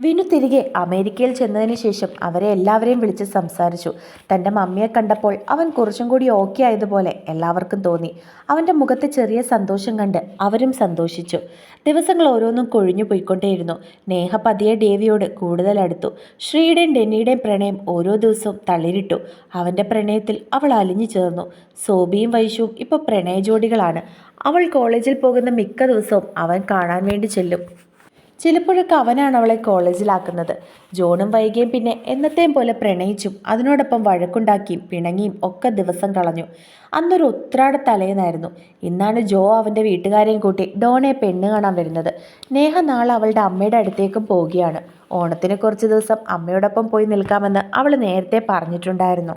വിനു തിരികെ അമേരിക്കയിൽ ചെന്നതിന് ശേഷം അവരെ എല്ലാവരെയും വിളിച്ച് സംസാരിച്ചു. തന്റെ മമ്മിയെ കണ്ടപ്പോൾ അവൻ കുറച്ചും കൂടി ഓക്കെ ആയതുപോലെ എല്ലാവർക്കും തോന്നി. അവന്റെ മുഖത്തെ ചെറിയ സന്തോഷം കണ്ട് അവരും സന്തോഷിച്ചു. ദിവസങ്ങൾ ഓരോന്നും കൊഴിഞ്ഞു പോയിക്കൊണ്ടേയിരുന്നു. നേഹ പതിയെ ദേവിയോട് കൂടുതൽ അടുത്തു. ശ്രീയുടെയും ഡെന്നിയുടെയും പ്രണയം ഓരോ ദിവസവും തളിരിട്ടു. അവന്റെ പ്രണയത്തിൽ അവൾ അലിഞ്ഞു ചേർന്നു. സോബിയും വൈശുവും ഇപ്പോൾ പ്രണയ ജോഡികളാണ് അവൾ കോളേജിൽ പോകുന്ന മിക്ക ദിവസവും അവൻ കാണാൻ വേണ്ടി ചെല്ലും. ചിലപ്പോഴൊക്കെ അവനാണ് അവളെ കോളേജിലാക്കുന്നത്. ജോണും വൈകിയും പിന്നെ എന്നത്തെയും പോലെ പ്രണയിച്ചും അതിനോടൊപ്പം വഴക്കുണ്ടാക്കിയും പിണങ്ങിയും ഒക്കെ ദിവസം കളഞ്ഞു. അന്നൊരു ഉത്രാട തലേന്നായിരുന്നു. ഇന്നാണ് ജോ അവന്റെ വീട്ടുകാരെയും കൂട്ടി ഡോണെ പെണ്ണ് കാണാൻ വരുന്നത്. നേഹ നാളെ അവളുടെ അമ്മയുടെ അടുത്തേക്കും പോവുകയാണ്. ഓണത്തിന് കുറച്ച് ദിവസം അമ്മയോടൊപ്പം പോയി നിൽക്കാമെന്ന് അവൾ നേരത്തെ പറഞ്ഞിട്ടുണ്ടായിരുന്നു.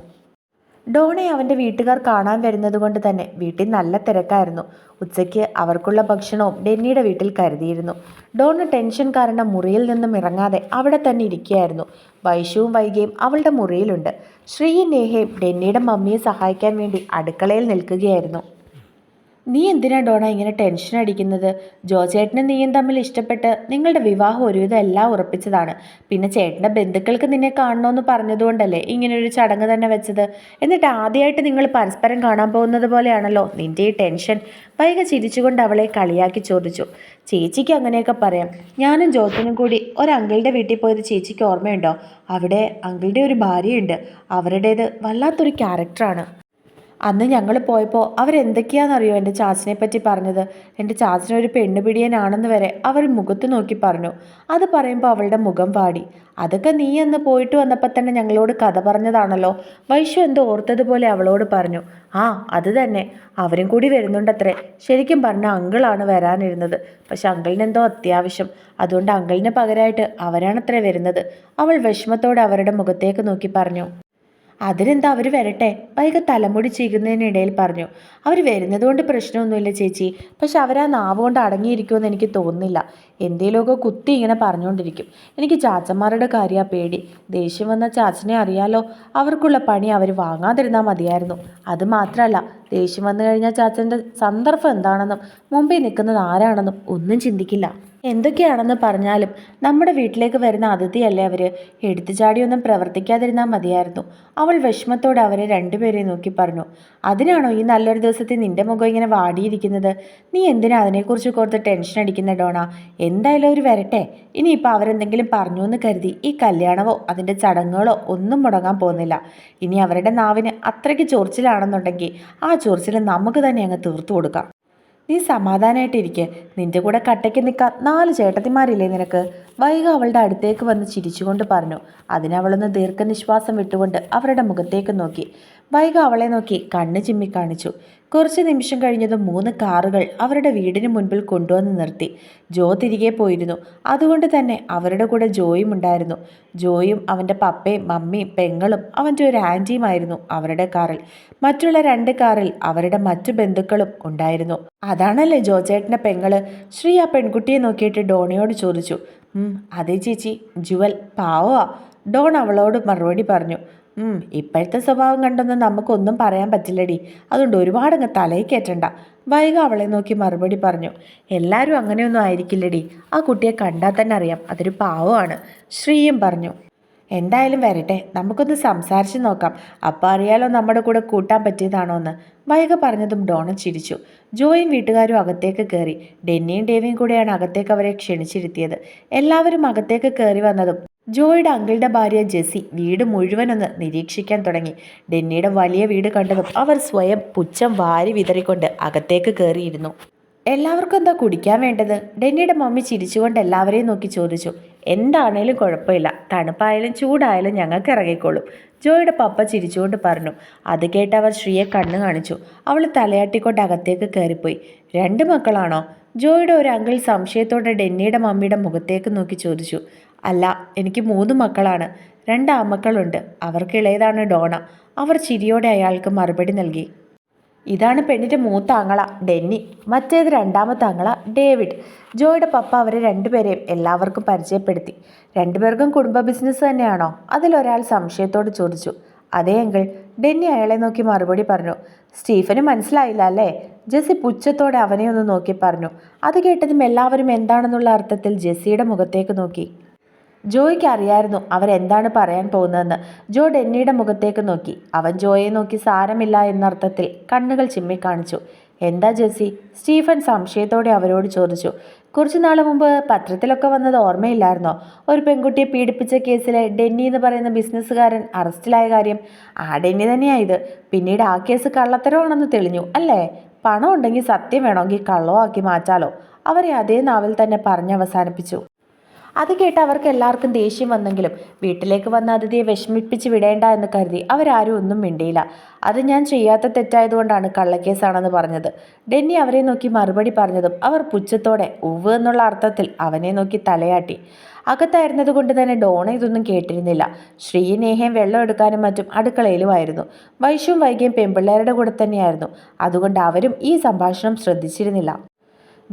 ഡോണെ അവന്റെ വീട്ടുകാർ കാണാൻ വരുന്നത് കൊണ്ട് തന്നെ വീട്ടിൽ നല്ല തിരക്കായിരുന്നു. ഉച്ചയ്ക്ക് അവർക്കുള്ള ഭക്ഷണവും ഡെന്നിയുടെ വീട്ടിൽ കരുതിയിരുന്നു. ഡോണ് ടെൻഷൻ കാരണം മുറിയിൽ നിന്നും ഇറങ്ങാതെ അവിടെ തന്നെ ഇരിക്കുകയായിരുന്നു. വൈശുവും വൈകിയും അവളുടെ മുറിയിലുണ്ട്. ശ്രീയും നേഹയും ഡെന്നിയുടെ മമ്മിയെ സഹായിക്കാൻ വേണ്ടി അടുക്കളയിൽ നിൽക്കുകയായിരുന്നു. നീ എന്തിനാ ഡോണ ഇങ്ങനെ ടെൻഷൻ അടിക്കുന്നത്? ജോ ചേട്ടനും നീയും തമ്മിൽ ഇഷ്ടപ്പെട്ട് നിങ്ങളുടെ വിവാഹം ഒരുവിധം എല്ലാം ഉറപ്പിച്ചതാണ്. പിന്നെ ചേട്ടന്റെ ബന്ധുക്കൾക്ക് നിന്നെ കാണണമെന്ന് പറഞ്ഞതുകൊണ്ടല്ലേ ഇങ്ങനൊരു ചടങ്ങ് തന്നെ വെച്ചത്? എന്നിട്ട് ആദ്യമായിട്ട് നിങ്ങൾ പരസ്പരം കാണാൻ പോകുന്നത് പോലെയാണല്ലോ? നിന്റെ ഈ ടെൻഷൻ വൈക ചിരിച്ചുകൊണ്ട് അവളെ കളിയാക്കി ചോദിച്ചു. ചേച്ചിക്ക് അങ്ങനെയൊക്കെ പറയാം. ഞാനും ജോത്തിനും കൂടി ഒരു അങ്കിളുടെ വീട്ടിൽ പോയത് ചേച്ചിക്ക് ഓർമ്മയുണ്ടോ? അവിടെ അങ്കിളുടെ ഒരു ഭാര്യയുണ്ട്. അവരുടേത് വല്ലാത്തൊരു ക്യാരക്ടറാണ് അന്ന് ഞങ്ങൾ പോയപ്പോൾ അവരെന്തൊക്കെയാണെന്നറിയോ എന്റെ ചാച്ചനെ പറ്റി പറഞ്ഞത്? എന്റെ ചാച്ചനൊരു പെണ്ണുപിടിയനാണെന്ന് വരെ അവർ മുഖത്ത് നോക്കി പറഞ്ഞു. അത് പറയുമ്പോൾ അവളുടെ മുഖം വാടി. അതൊക്കെ നീ അന്ന് പോയിട്ട് വന്നപ്പോൾ തന്നെ ഞങ്ങളോട് കഥ പറഞ്ഞതാണല്ലോ. വൈശു എന്തോ ഓർത്തതുപോലെ അവളോട് പറഞ്ഞു. ആ അത് തന്നെ. അവരും കൂടി വരുന്നുണ്ടത്രേ. ശരിക്കും പറഞ്ഞ അങ്കിളാണ് വരാനിരുന്നത്. പക്ഷെ അങ്കിളിന് എന്തോ അത്യാവശ്യം. അതുകൊണ്ട് അങ്കിളിന് പകരമായിട്ട് അവരാണത്രേ വരുന്നത്. അവൾ വിഷമത്തോടെ അവരുടെ മുഖത്തേക്ക് നോക്കി പറഞ്ഞു. അതിനെന്താ അവർ വരട്ടെ? വൈകി തലമുടി ചീകുന്നതിനിടയിൽ പറഞ്ഞു. അവർ വരുന്നതുകൊണ്ട് പ്രശ്നമൊന്നുമില്ല ചേച്ചി. പക്ഷെ അവരാ നാവ് കൊണ്ട് അടങ്ങിയിരിക്കുമെന്ന് എനിക്ക് തോന്നുന്നില്ല. എന്തേലുമൊക്കെ കുത്തി ഇങ്ങനെ പറഞ്ഞുകൊണ്ടിരിക്കും എനിക്ക് ചാച്ചന്മാരുടെ കാര്യമാണ് പേടി. ദേഷ്യം വന്ന ചാച്ചനെ അറിയാലോ. അവർക്കുള്ള പണി അവർ വാങ്ങാതിരുന്നാൽ മതിയായിരുന്നു. അത് മാത്രമല്ല ദേഷ്യം വന്നു കഴിഞ്ഞാൽ ചാച്ചന്റെ സന്ദർഭം എന്താണെന്നും മുമ്പിൽ നിൽക്കുന്നത് ആരാണെന്നും ഒന്നും ചിന്തിക്കില്ല. എന്തൊക്കെയാണെന്ന് പറഞ്ഞാലും നമ്മുടെ വീട്ടിലേക്ക് വരുന്ന അതിഥിയല്ലേ അവർ എടുത്തു ചാടിയൊന്നും പ്രവർത്തിക്കാതിരുന്നാൽ മതിയായിരുന്നു. അവൾ വിഷമത്തോടെ അവരെ രണ്ടുപേരെയും നോക്കി പറഞ്ഞു അതിനാണോ ഈ നല്ലൊരു ദിവസത്തെ നിന്റെ മുഖം ഇങ്ങനെ വാടിയിരിക്കുന്നത്? നീ എന്തിനാ അതിനെക്കുറിച്ച് കൊടുത്ത് ടെൻഷൻ അടിക്കുന്ന ഡോണ? എന്തായാലും അവർ വരട്ടെ. ഇനിയിപ്പോൾ അവരെന്തെങ്കിലും പറഞ്ഞു എന്ന് കരുതി ഈ കല്യാണമോ അതിന്റെ ചടങ്ങുകളോ ഒന്നും മുടങ്ങാൻ പോകുന്നില്ല. ഇനി അവരുടെ നാവിന് അത്രയ്ക്ക് ചൊറിച്ചിലാണെന്നുണ്ടെങ്കിൽ ആ ചൊറിച്ചിൽ നമുക്ക് തന്നെ അങ്ങ് തീർത്തു കൊടുക്കാം. നീ സമാധാനമായിട്ടിരിക്കെ നിന്റെ കൂടെ കട്ടയ്ക്ക് നിൽക്കാൻ നാല് ചേട്ടത്തിമാരില്ലേ നിനക്ക്? വൈക അവളുടെ അടുത്തേക്ക് വന്ന് ചിരിച്ചുകൊണ്ട് പറഞ്ഞു. അതിനവളൊന്ന് ദീർഘനിശ്വാസം വിട്ടുകൊണ്ട് അവരുടെ മുഖത്തേക്ക് നോക്കി. വൈക അവളെ നോക്കി കണ്ണ് ചിമ്മി കാണിച്ചു. കുറച്ച് നിമിഷം കഴിഞ്ഞതും മൂന്ന് കാറുകൾ അവരുടെ വീടിന് മുൻപിൽ കൊണ്ടുവന്ന് നിർത്തി. ജോ തിരികെ പോയിരുന്നു. അതുകൊണ്ട് തന്നെ അവരുടെ കൂടെ ജോയും ഉണ്ടായിരുന്നു. ജോയും അവന്റെ പപ്പയും മമ്മിയും പെങ്ങളും അവന്റെ ഒരു ആന്റിയുമായിരുന്നു അവരുടെ കാറിൽ. മറ്റുള്ള രണ്ട് കാറിൽ അവരുടെ മറ്റു ബന്ധുക്കളും ഉണ്ടായിരുന്നു. അതാണല്ലേ ജോ ചേട്ടന്റെ പെങ്ങൾ? ശ്രീ ആ പെൺകുട്ടിയെ നോക്കിയിട്ട് ഡോണിയോട് ചോദിച്ചു. "ഉം, അതെ ചേച്ചി ജുവൽ പാവ ഡോൺ അവളോട് മറുപടി പറഞ്ഞു. ഇപ്പോഴത്തെ സ്വഭാവം കണ്ടൊന്നും നമുക്കൊന്നും പറയാൻ പറ്റില്ലടി. അതുകൊണ്ട് ഒരുപാട് അങ്ങ് തലയിൽ കയറ്റണ്ട. വൈക അവളെ നോക്കി മറുപടി പറഞ്ഞു എല്ലാവരും അങ്ങനെയൊന്നും ആയിരിക്കില്ലടി. ആ കുട്ടിയെ കണ്ടാൽ തന്നെ അറിയാം. അതൊരു പാവമാണ്. ശ്രീയും പറഞ്ഞു എന്തായാലും വരട്ടെ. നമുക്കൊന്ന് സംസാരിച്ച് നോക്കാം. അപ്പം അറിയാലോ നമ്മുടെ കൂടെ കൂട്ടാൻ പറ്റിയതാണോ എന്ന് വൈക പറഞ്ഞതും ഡോണ ചിരിച്ചു. ജോയും വീട്ടുകാരും അകത്തേക്ക് കയറി. ഡെന്നിയും ഡേവിയും കൂടെയാണ് അകത്തേക്ക് അവരെ ക്ഷണിച്ചിരുത്തിയത്. എല്ലാവരും അകത്തേക്ക് കയറി വന്നതും ജോയുടെ അങ്കിളുടെ ഭാര്യ ജെസി വീട് മുഴുവനൊന്ന് നിരീക്ഷിക്കാൻ തുടങ്ങി. ഡെന്നിയുടെ വലിയ വീട് കണ്ടതും അവർ സ്വയം പുച്ഛം വാരി വിതറിക്കൊണ്ട് അകത്തേക്ക് കയറിയിരുന്നു എല്ലാവർക്കും എന്താ കുടിക്കാൻ വേണ്ടത്? ഡെന്നിയുടെ മമ്മി ചിരിച്ചുകൊണ്ട് എല്ലാവരെയും നോക്കി ചോദിച്ചു. എന്താണേലും കുഴപ്പമില്ല. തണുപ്പായാലും ചൂടായാലും ഞങ്ങൾക്ക് ഇറങ്ങിക്കോളും. ജോയുടെ പപ്പ ചിരിച്ചുകൊണ്ട് പറഞ്ഞു. അത് കേട്ട് അവർ ശ്രീയെ കണ്ണു കാണിച്ചു. അവൾ തലയാട്ടിക്കൊണ്ട് അകത്തേക്ക് കയറിപ്പോയി രണ്ട് മക്കളാണോ? ജോയുടെ ഒരു അങ്കിൾ സംശയത്തോടെ ഡെന്നിയുടെ മമ്മിയുടെ മുഖത്തേക്ക് നോക്കി ചോദിച്ചു. അല്ല എനിക്ക് മൂന്ന് മക്കളാണ്. രണ്ട് ആമക്കളുണ്ട് അവർക്ക് ഇളയതാണ് ഡോണ. അവർ ചിരിയോടെ അയാൾക്ക് മറുപടി നൽകി. ഇതാണ് പെണ്ണിന്റെ മൂത്ത ആങ്ങള ഡെന്നി. മറ്റേത് രണ്ടാമത്തെ ആങ്ങള ഡേവിഡ്. ജോയുടെ പപ്പ അവരെ രണ്ടുപേരെയും എല്ലാവർക്കും പരിചയപ്പെടുത്തി. രണ്ടുപേർക്കും കുടുംബ ബിസിനസ് തന്നെയാണോ? അതിലൊരാൾ സംശയത്തോട് ചോദിച്ചു. അതേ എങ്കിൽ ഡെന്നി അയാളെ നോക്കി മറുപടി പറഞ്ഞു. സ്റ്റീഫന് മനസ്സിലായില്ല അല്ലേ? ജെസ്സി പുച്ഛത്തോടെ അവനെ ഒന്ന് നോക്കി പറഞ്ഞു. അത് കേട്ടതും എല്ലാവരും എന്താണെന്നുള്ള അർത്ഥത്തിൽ ജെസ്സിയുടെ മുഖത്തേക്ക് നോക്കി. ജോയ്ക്ക് അറിയായിരുന്നു അവരെന്താണ് പറയാൻ പോകുന്നതെന്ന്. ജോ ഡെന്നിയുടെ മുഖത്തേക്ക് നോക്കി. അവൻ ജോയെ നോക്കി സാരമില്ല എന്നർത്ഥത്തിൽ കണ്ണുകൾ ചിമ്മിക്കാണിച്ചു എന്താ ജെസ്സി? സ്റ്റീഫൻ സംശയത്തോടെ അവരോട് ചോദിച്ചു. കുറച്ചു നാൾ മുമ്പ് പത്രത്തിലൊക്കെ വന്നത് ഓർമ്മയില്ലായിരുന്നോ? ഒരു പെൺകുട്ടിയെ പീഡിപ്പിച്ച കേസിലെ ഡെന്നി എന്ന് പറയുന്ന ബിസിനസ്സുകാരൻ അറസ്റ്റിലായ കാര്യം. ആ ഡെന്നി തന്നെയായത് പിന്നീട് ആ കേസ് കള്ളത്തരമാണെന്ന് തെളിഞ്ഞു അല്ലേ? പണം ഉണ്ടെങ്കിൽ സത്യം വേണമെങ്കിൽ കള്ളമാക്കി മാറ്റാലോ. അവരെ അതേ നാവിൽ തന്നെ പറഞ്ഞവസാനിപ്പിച്ചു അത് കേട്ട് അവർക്ക് എല്ലാവർക്കും ദേഷ്യം വന്നെങ്കിലും വീട്ടിലേക്ക് വന്ന അതിഥിയെ വിഷമിപ്പിച്ച് വിടേണ്ട എന്ന് കരുതി അവരാരും ഒന്നും മിണ്ടിയില്ല. അത് ഞാൻ ചെയ്യാത്ത തെറ്റായതുകൊണ്ടാണ് കള്ളക്കേസാണെന്ന് പറഞ്ഞത്. ഡെന്നി അവരെ നോക്കി മറുപടി പറഞ്ഞതും അവർ പുച്ഛത്തോടെ ഉവ് എന്നുള്ള അർത്ഥത്തിൽ അവനെ നോക്കി തലയാട്ടി. അകത്തായിരുന്നത് കൊണ്ട് തന്നെ ഡോണ ഇതൊന്നും കേട്ടിരുന്നില്ല. ശ്രീനേഹയും വെള്ളം എടുക്കാനും മറ്റും അടുക്കളയിലുമായിരുന്നു. വൈഷും വൈകിയും പെൺപിള്ളേരുടെ കൂടെ തന്നെയായിരുന്നു. അതുകൊണ്ട് അവരും ഈ സംഭാഷണം ശ്രദ്ധിച്ചിരുന്നില്ല.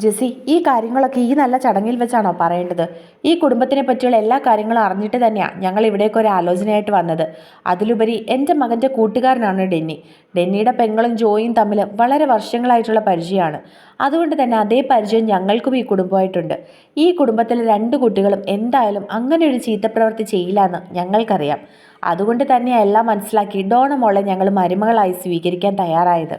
ജെസി ഈ കാര്യങ്ങളൊക്കെ ഈ നല്ല ചടങ്ങിൽ വെച്ചാണോ പറയേണ്ടത്? ഈ കുടുംബത്തിനെ പറ്റിയുള്ള എല്ലാ കാര്യങ്ങളും അറിഞ്ഞിട്ട് തന്നെയാണ് ഞങ്ങൾ ഇവിടേക്ക് ഒരു ആലോചനയായിട്ട് വന്നത്. അതിലുപരി എന്റെ മകന്റെ കൂട്ടുകാരനാണ് ഡെന്നി. ഡെന്നിയുടെ പെങ്ങളും ജോയും തമ്മിൽ വളരെ വർഷങ്ങളായിട്ടുള്ള പരിചയമാണ്. അതുകൊണ്ട് തന്നെ അതേ പരിചയം ഞങ്ങൾക്കും ഈ കുടുംബമായിട്ടുണ്ട് ഈ കുടുംബത്തിലെ രണ്ട് കുട്ടികളും എന്തായാലും അങ്ങനെ ഒരു ചീത്തപ്രവൃത്തി ചെയ്യില്ല എന്ന് ഞങ്ങൾക്കറിയാം. അതുകൊണ്ട് തന്നെയാണ് എല്ലാം മനസ്സിലാക്കി ഡോണ മോളെ ഞങ്ങൾ മരുമകളായി സ്വീകരിക്കാൻ തയ്യാറായത്.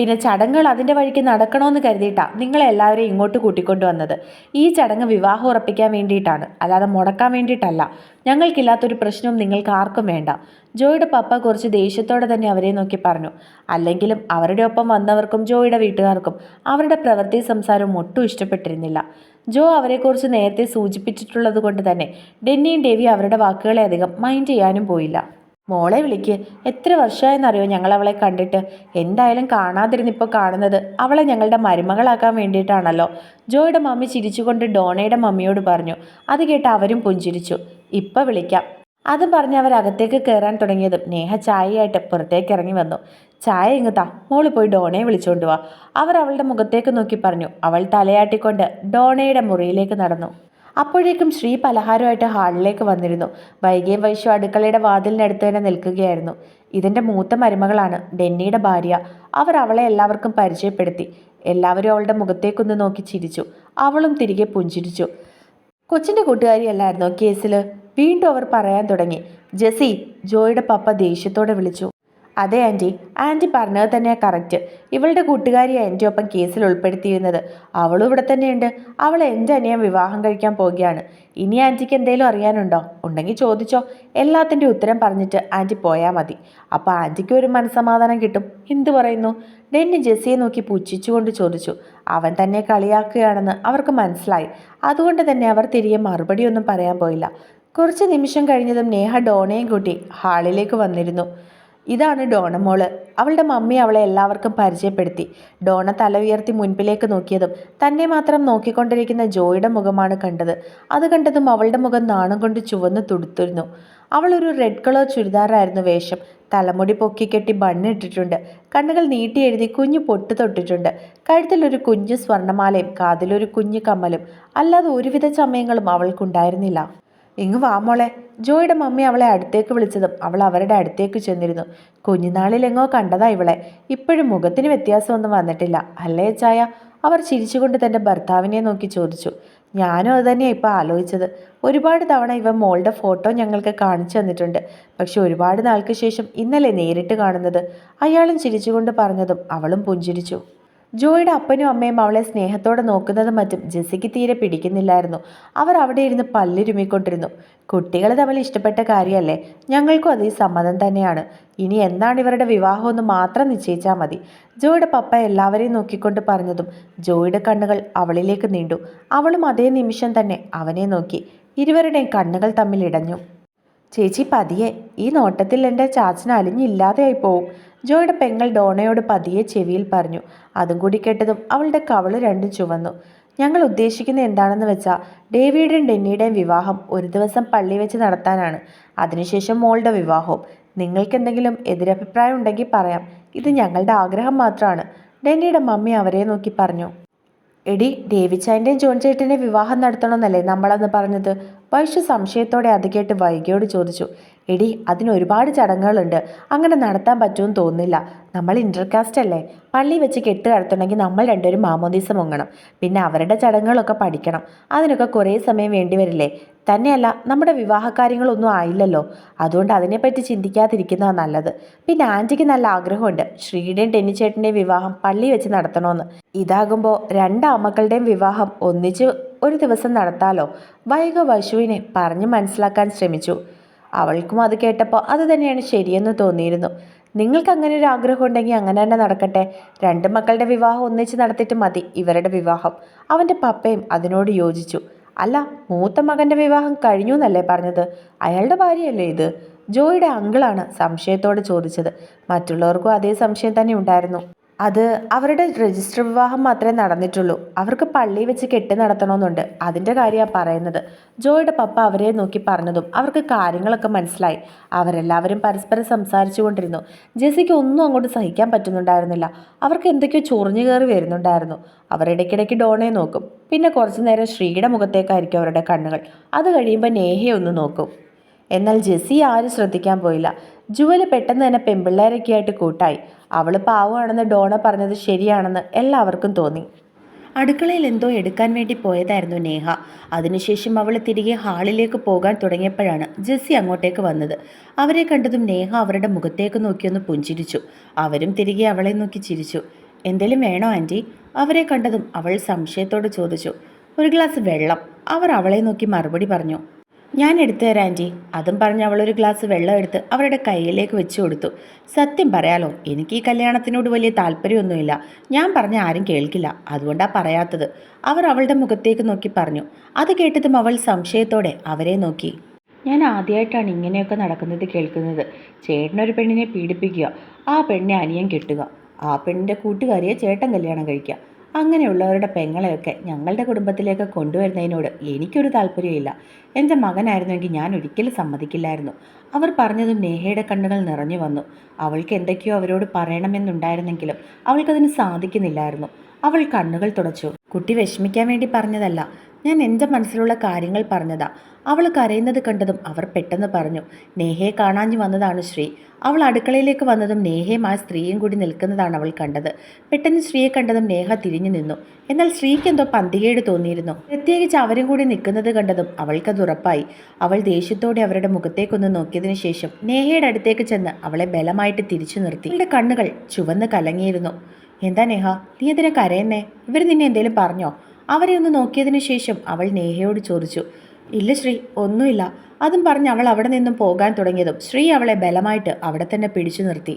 പിന്നെ ചടങ്ങുകൾ അതിന്റെ വഴിക്ക് നടക്കണമെന്ന് കരുതിയിട്ടാണ് നിങ്ങളെല്ലാവരെയും ഇങ്ങോട്ട് കൂട്ടിക്കൊണ്ടു വന്നത്. ഈ ചടങ്ങ് വിവാഹം ഉറപ്പിക്കാൻ വേണ്ടിയിട്ടാണ്. അല്ലാതെ മുടക്കാൻ വേണ്ടിയിട്ടല്ല. ഞങ്ങൾക്കില്ലാത്തൊരു പ്രശ്നവും നിങ്ങൾക്ക് ആർക്കും വേണ്ട. ജോയുടെ പപ്പ കുറച്ച് ദേഷ്യത്തോടെ തന്നെ അവരെ നോക്കി പറഞ്ഞു. അല്ലെങ്കിലും അവരുടെ ഒപ്പം വന്നവർക്കും ജോയുടെ വീട്ടുകാർക്കും അവരുടെ പ്രവൃത്തി സംസാരവും ഒട്ടും ഇഷ്ടപ്പെട്ടിരുന്നില്ല. ജോ അവരെക്കുറിച്ച് നേരത്തെ സൂചിപ്പിച്ചിട്ടുള്ളത് കൊണ്ട് തന്നെ ഡെന്നിയും ഡേവി അവരുടെ വാക്കുകളെ അധികം മൈൻഡ് ചെയ്യാനും പോയില്ല. മോളെ വിളിക്ക്. എത്ര വർഷമായെന്നറിയോ ഞങ്ങൾ അവളെ കണ്ടിട്ട്. എന്തായാലും കാണാതിരുന്നിപ്പോൾ കാണുന്നത് അവളെ ഞങ്ങളുടെ മരുമകളാക്കാൻ വേണ്ടിയിട്ടാണല്ലോ. ജോയുടെ മമ്മി ചിരിച്ചുകൊണ്ട് ഡോണയുടെ മമ്മിയോട് പറഞ്ഞു. അത് കേട്ട് അവരും പുഞ്ചിരിച്ചു. ഇപ്പം വിളിക്കാം. അതും പറഞ്ഞ് അവർ അകത്തേക്ക് കയറാൻ തുടങ്ങിയതും നേഹ ചായയായിട്ട് പുറത്തേക്ക് ഇറങ്ങി വന്നു. ചായ ഇങ്ങത്താ മോൾ പോയി ഡോണയെ വിളിച്ചുകൊണ്ടുവാ അവർ അവളുടെ മുഖത്തേക്ക് നോക്കി പറഞ്ഞു. അവൾ തലയാട്ടിക്കൊണ്ട് ഡോണയുടെ മുറിയിലേക്ക് നടന്നു. അപ്പോഴേക്കും ശ്രീ പലഹാരമായിട്ട് ഹാളിലേക്ക് വന്നിരുന്നു. വൈകിയും വൈശു അടുക്കളയുടെ വാതിലിനടുത്ത് തന്നെ നിൽക്കുകയായിരുന്നു. ഇതിന്റെ മൂത്ത മരുമകളാണ് ഡെന്നിയുടെ ഭാര്യ. അവർ അവളെ എല്ലാവർക്കും പരിചയപ്പെടുത്തി. എല്ലാവരും അവളുടെ മുഖത്തേക്കൊന്ന് നോക്കി ചിരിച്ചു. അവളും തിരികെ പുഞ്ചിരിച്ചു. കൊച്ചിന്റെ കൂട്ടുകാരിയല്ലായിരുന്നോ കേസിൽ വീണ്ടും അവർ പറയാൻ തുടങ്ങി. ജെസി ജോയുടെ പപ്പ ദേഷ്യത്തോടെ വിളിച്ചു. അതെ ആന്റി. ആന്റി പറഞ്ഞത് തന്നെ കറക്റ്റ്. ഇവളുടെ കൂട്ടുകാരിയാണ് എന്റെ ഒപ്പം കേസിൽ ഉൾപ്പെടുത്തിയിരുന്നത്. അവളും ഇവിടെ തന്നെയുണ്ട്. അവൾ എന്റെ അനിയൻ വിവാഹം കഴിക്കാൻ പോവുകയാണ്. ഇനി ആന്റിക്ക് എന്തെങ്കിലും അറിയാനുണ്ടോ? ഉണ്ടെങ്കിൽ ചോദിച്ചോ. എല്ലാത്തിന്റെ ഉത്തരം പറഞ്ഞിട്ട് ആന്റി പോയാൽ മതി. അപ്പോൾ ആന്റിക്ക് ഒരു മനസ്സമാധാനം കിട്ടും. എന്ത് പറയുന്നു? ഡെന്നി ജെസ്സിയെ നോക്കി പുച്ഛിച്ചുകൊണ്ട് ചോദിച്ചു. അവൻ തന്നെ കളിയാക്കുകയാണെന്ന് അവർക്ക് മനസ്സിലായി. അതുകൊണ്ട് തന്നെ അവർ തിരികെ മറുപടിയൊന്നും പറയാൻ പോയില്ല. കുറച്ച് നിമിഷം കഴിഞ്ഞതും നേഹ ഡോണയും കൂട്ടി ഹാളിലേക്ക് വന്നിരുന്നു. ഇതാണ് ഡോണ മോൾ. അവളുടെ മമ്മി അവളെ എല്ലാവർക്കും പരിചയപ്പെടുത്തി. ഡോണ തല ഉയർത്തി മുൻപിലേക്ക് നോക്കിയതും തന്നെ മാത്രം നോക്കിക്കൊണ്ടിരിക്കുന്ന ജോയുടെ മുഖമാണ് കണ്ടത്. അത് കണ്ടതും അവളുടെ മുഖം നാണം കൊണ്ട് ചുവന്ന് തുടുത്തിരുന്നു. അവളൊരു റെഡ് കളർ ചുരിദാറായിരുന്നു വേഷം. തലമുടി പൊക്കിക്കെട്ടി ബണ്ണിട്ടിട്ടുണ്ട് കണ്ണുകൾ നീട്ടി എഴുതി കുഞ്ഞു പൊട്ട് തൊട്ടിട്ടുണ്ട്. കഴുത്തിലൊരു കുഞ്ഞു സ്വർണമാലയും കാതിലൊരു കുഞ്ഞു കമ്മലും. അല്ലാതെ ഒരുവിധ ചമയങ്ങളും അവൾക്കുണ്ടായിരുന്നില്ല. ഇങ്ങ് വാ മോളെ. ജോയുടെ മമ്മി അവളെ അടുത്തേക്ക് വിളിച്ചതും അവൾ അവരുടെ അടുത്തേക്ക് ചെന്നിരുന്നു. കുഞ്ഞുനാളിലെങ്ങോ കണ്ടതാ ഇവളെ. ഇപ്പോഴും മുഖത്തിന് വ്യത്യാസമൊന്നും വന്നിട്ടില്ല. അല്ലേ ചായ? അവർ ചിരിച്ചുകൊണ്ട് തന്റെ ഭർത്താവിനെ നോക്കി ചോദിച്ചു. ഞാനും അത് തന്നെയാണ് ഇപ്പോൾ ആലോചിച്ചത്. ഒരുപാട് തവണ ഇവ മോളുടെ ഫോട്ടോ ഞങ്ങൾക്ക് കാണിച്ചു തന്നിട്ടുണ്ട്. പക്ഷെ ഒരുപാട് നാൾക്ക് ശേഷം ഇന്നലെ നേരിട്ട് കാണുന്നത്. അയാളും ചിരിച്ചുകൊണ്ട് പറഞ്ഞതും അവളും പുഞ്ചിരിച്ചു. ജോയുടെ അപ്പനും അമ്മയും അവളെ സ്നേഹത്തോടെ നോക്കുന്നതും മറ്റും ജെസ്സിക്ക് തീരെ പിടിക്കുന്നില്ലായിരുന്നു. അവർ അവിടെ ഇരുന്ന് പല്ലിരുമിക്കൊണ്ടിരുന്നു കുട്ടികൾ തമ്മിൽ ഇഷ്ടപ്പെട്ട കാര്യമല്ലേ? ഞങ്ങൾക്കും അതേ സമ്മതം തന്നെയാണ്. ഇനി എന്നാണ് ഇവരുടെ വിവാഹമെന്ന് മാത്രം നിശ്ചയിച്ചാൽ മതി. ജോയുടെ പപ്പ എല്ലാവരെയും നോക്കിക്കൊണ്ട് പറഞ്ഞതും ജോയുടെ കണ്ണുകൾ അവളിലേക്ക് നീണ്ടു. അവളും അതേ നിമിഷം തന്നെ അവനെ നോക്കി. ഇരുവരുടെയും കണ്ണുകൾ തമ്മിൽ ഇടഞ്ഞു. ചേച്ചി പതിയെ ഈ നോട്ടത്തിൽ എന്റെ ചാച്ചന് അലിഞ്ഞില്ലാതെയായി പോവും. ജോയുടെ പെങ്ങൾ ഡോണയോട് പതിയെ ചെവിയിൽ പറഞ്ഞു. അതും കൂടി കേട്ടതും അവളുടെ കവൾ രണ്ടും ചുവന്നു. ഞങ്ങൾ ഉദ്ദേശിക്കുന്നത് എന്താണെന്ന് വെച്ചാൽ ഡേവിയുടെയും ഡെന്നിയുടെയും വിവാഹം ഒരു ദിവസം പള്ളി വെച്ച് നടത്താനാണ്. അതിനുശേഷം മോളുടെ വിവാഹവും. നിങ്ങൾക്കെന്തെങ്കിലും എതിരഭിപ്രായം ഉണ്ടെങ്കിൽ പറയാം. ഇത് ഞങ്ങളുടെ ആഗ്രഹം മാത്രമാണ് ഡെന്നിയുടെ മമ്മി അവരെ നോക്കി പറഞ്ഞു. എടി ദേവിച്ചായന്റെയും ജോൺ ചേട്ടന്റെ വിവാഹം നടത്തണമെന്നല്ലേ നമ്മളന്ന് പറഞ്ഞത്? വൈശു സംശയത്തോടെ അത് കേട്ട് വൈകിയോട് ചോദിച്ചു എടി അതിന് ഒരുപാട് ചടങ്ങുകളുണ്ട്. അങ്ങനെ നടത്താൻ പറ്റുമെന്ന് തോന്നുന്നില്ല. നമ്മൾ ഇന്റർകാസ്റ്റ് അല്ലേ? പള്ളി വെച്ച് കെട്ട് കടത്തുണ്ടെങ്കിൽ നമ്മൾ രണ്ടുപേരും മാമോദീസ മുങ്ങണം. പിന്നെ അവരുടെ ചടങ്ങുകളൊക്കെ പഠിക്കണം. അതിനൊക്കെ കുറേ സമയം വേണ്ടി വരില്ലേ? തന്നെയല്ല നമ്മുടെ വിവാഹ കാര്യങ്ങളൊന്നും ആയില്ലല്ലോ. അതുകൊണ്ട് അതിനെപ്പറ്റി ചിന്തിക്കാതിരിക്കുന്നതാണ് നല്ലത്. പിന്നെ ആന്റിക്ക് നല്ല ആഗ്രഹമുണ്ട്. ശ്രീയുടെയും ടെന്നിച്ചേട്ടന്റെയും വിവാഹം പള്ളി വെച്ച് നടത്തണമെന്ന്. ഇതാകുമ്പോൾ രണ്ട് അമ്മക്കളുടെയും വിവാഹം ഒന്നിച്ച് ഒരു ദിവസം നടത്താലോ? വൈക വശുവിനെ പറഞ്ഞു മനസ്സിലാക്കാൻ ശ്രമിച്ചു. അവൾക്കും അത് കേട്ടപ്പോൾ അത് തന്നെയാണ് ശരിയെന്ന് തോന്നിയിരുന്നു. നിങ്ങൾക്ക് അങ്ങനെ ഒരു ആഗ്രഹം ഉണ്ടെങ്കിൽ അങ്ങനെ തന്നെ നടക്കട്ടെ. രണ്ട് മക്കളുടെ വിവാഹം ഒന്നിച്ച് നടത്തിയിട്ട് മതി ഇവരുടെ വിവാഹം. അവന്റെ പപ്പയും അതിനോട് യോജിച്ചു. അല്ല മൂത്ത മകന്റെ വിവാഹം കഴിഞ്ഞു എന്നല്ലേ പറഞ്ഞത്? അയാളുടെ ഭാര്യയല്ലേ ഇത്? ജോയിയുടെ അങ്കിളാണ് സംശയത്തോടെ ചോദിച്ചത്. മറ്റുള്ളവർക്കും അതേ സംശയം തന്നെ ഉണ്ടായിരുന്നു. അത് അവരുടെ രജിസ്റ്റർ വിവാഹം മാത്രമേ നടന്നിട്ടുള്ളൂ. അവർക്ക് പള്ളി വെച്ച് കെട്ടി നടത്തണമെന്നുണ്ട്. അതിന്റെ കാര്യമാണ് പറയുന്നത്. ജോയുടെ പപ്പ അവരെ നോക്കി പറഞ്ഞതും അവർക്ക് കാര്യങ്ങളൊക്കെ മനസ്സിലായി. അവരെല്ലാവരും പരസ്പരം സംസാരിച്ചു കൊണ്ടിരുന്നു. ജെസിക്ക് ഒന്നും അങ്ങോട്ട് സഹിക്കാൻ പറ്റുന്നുണ്ടായിരുന്നില്ല. അവർക്ക് എന്തൊക്കെയോ ചൊറിഞ്ഞു കയറി വരുന്നുണ്ടായിരുന്നു. അവർ ഇടയ്ക്കിടയ്ക്ക് ഡോണയെ നോക്കും. പിന്നെ കുറച്ചു നേരം ശ്രീയുടെ മുഖത്തേക്കായിരിക്കും അവരുടെ കണ്ണുകൾ. അത് കഴിയുമ്പോൾ നേഹയെ ഒന്ന് നോക്കും. എന്നാൽ ജെസ്സി ആരും ശ്രദ്ധിക്കാൻ പോയില്ല. ജുവൽ പെട്ടെന്ന് തന്നെ പെമ്പിള്ളേരൊക്കെ ആയിട്ട് കൂട്ടായി. അവൾ പാവമാണെന്ന് ഡോണ പറഞ്ഞത് ശരിയാണെന്ന് എല്ലാവർക്കും തോന്നി. അടുക്കളയിൽ എന്തോ എടുക്കാൻ വേണ്ടി പോയതായിരുന്നു നേഹ. അതിനുശേഷം അവൾ തിരികെ ഹാളിലേക്ക് പോകാൻ തുടങ്ങിയപ്പോഴാണ് ജെസ്സി അങ്ങോട്ടേക്ക് വന്നത്. അവരെ കണ്ടതും നേഹ അവരുടെ മുഖത്തേക്ക് നോക്കിയൊന്ന് പുഞ്ചിരിച്ചു. അവരും തിരികെ അവളെ നോക്കി ചിരിച്ചു. എന്തേലും വേണോ ആന്റി അവരെ കണ്ടതും അവൾ സംശയത്തോട് ചോദിച്ചു. ഒരു ഗ്ലാസ് വെള്ളം. അവർ അവളെ നോക്കി മറുപടി പറഞ്ഞു. ഞാൻ എടുത്തു തരാം ആന്റി. അതും പറഞ്ഞ് അവളൊരു ഗ്ലാസ് വെള്ളം എടുത്ത് അവരുടെ കയ്യിലേക്ക് വെച്ചു കൊടുത്തു. സത്യം പറയാലോ എനിക്ക് ഈ കല്യാണത്തിനോട് വലിയ താല്പര്യമൊന്നുമില്ല. ഞാൻ പറഞ്ഞ ആരും കേൾക്കില്ല. അതുകൊണ്ടാണ് പറയാത്തത്. അവർ അവളുടെ മുഖത്തേക്ക് നോക്കി പറഞ്ഞു. അത് കേട്ടതും അവൾ സംശയത്തോടെ അവരെ നോക്കി. ഞാൻ ആദ്യമായിട്ടാണ് ഇങ്ങനെയൊക്കെ നടക്കുന്നത് കേൾക്കുന്നത്. ചേട്ടനൊരു പെണ്ണിനെ പീഡിപ്പിക്കുക. ആ പെണ്ണിനെ അനിയൻ കെട്ടുക. ആ പെണ്ണിന്റെ കൂട്ടുകാരിയെ ചേട്ടൻ കല്യാണം കഴിക്കുക. അങ്ങനെയുള്ളവരുടെ പെങ്ങളെയൊക്കെ ഞങ്ങളുടെ കുടുംബത്തിലേക്ക് കൊണ്ടുവരുന്നതിനോട് എനിക്കൊരു താല്പര്യമില്ല എന്റെ മകനായിരുന്നുവെങ്കിൽ ഞാൻ ഒരിക്കലും സമ്മതിക്കില്ലായിരുന്നു. അവർ പറഞ്ഞതും നേഹയുടെ കണ്ണുകൾ നിറഞ്ഞു വന്നു. അവൾക്ക് എന്തൊക്കെയോ അവരോട് പറയണമെന്നുണ്ടായിരുന്നെങ്കിലും അവൾക്കതിന് സാധിക്കുന്നില്ലായിരുന്നു. അവൾ കണ്ണുകൾ തുടച്ചു. കുട്ടി വിഷമിക്കാൻ വേണ്ടി പറഞ്ഞതല്ല. ഞാൻ എന്റെ മനസ്സിലുള്ള കാര്യങ്ങൾ പറഞ്ഞതാ. അവൾ കരയുന്നത് കണ്ടതും അവർ പെട്ടെന്ന് പറഞ്ഞു നേഹയെ കാണാഞ്ഞു വന്നതാണ് ശ്രീ. അവൾ അടുക്കളയിലേക്ക് വന്നതും നേഹയും ആ സ്ത്രീയും കൂടി നിൽക്കുന്നതാണ് അവൾ കണ്ടത്. പെട്ടെന്ന് ശ്രീയെ കണ്ടതും നേഹ തിരിഞ്ഞു നിന്നു. എന്നാൽ സ്ത്രീക്ക് എന്തോ പന്തികേട് തോന്നിയിരുന്നു. പ്രത്യേകിച്ച് അവരും കൂടി നിൽക്കുന്നത് കണ്ടതും അവൾക്കത് ഉറപ്പായി. അവൾ ദേഷ്യത്തോടെ അവരുടെ മുഖത്തേക്കൊന്ന് നോക്കിയതിനു ശേഷം നേഹയുടെ അടുത്തേക്ക് ചെന്ന് അവളെ ബലമായിട്ട് തിരിച്ചു നിർത്തി. അവളുടെ കണ്ണുകൾ ചുവന്ന് കലങ്ങിയിരുന്നു. എന്താ നേഹ? നീ എന്തിനാ കരയുന്നേ? ഇവർ നിന്നെ എന്തേലും പറഞ്ഞോ? അവരെ ഒന്ന് നോക്കിയതിനു ശേഷം അവൾ നേഹയോട് ചോദിച്ചു ഇല്ല ശ്രീ ഒന്നുമില്ല. അതും പറഞ്ഞ് അവൾ അവിടെ നിന്നും പോകാൻ തുടങ്ങിയതും ശ്രീ അവളെ ബലമായിട്ട് അവിടെ തന്നെ പിടിച്ചു നിർത്തി.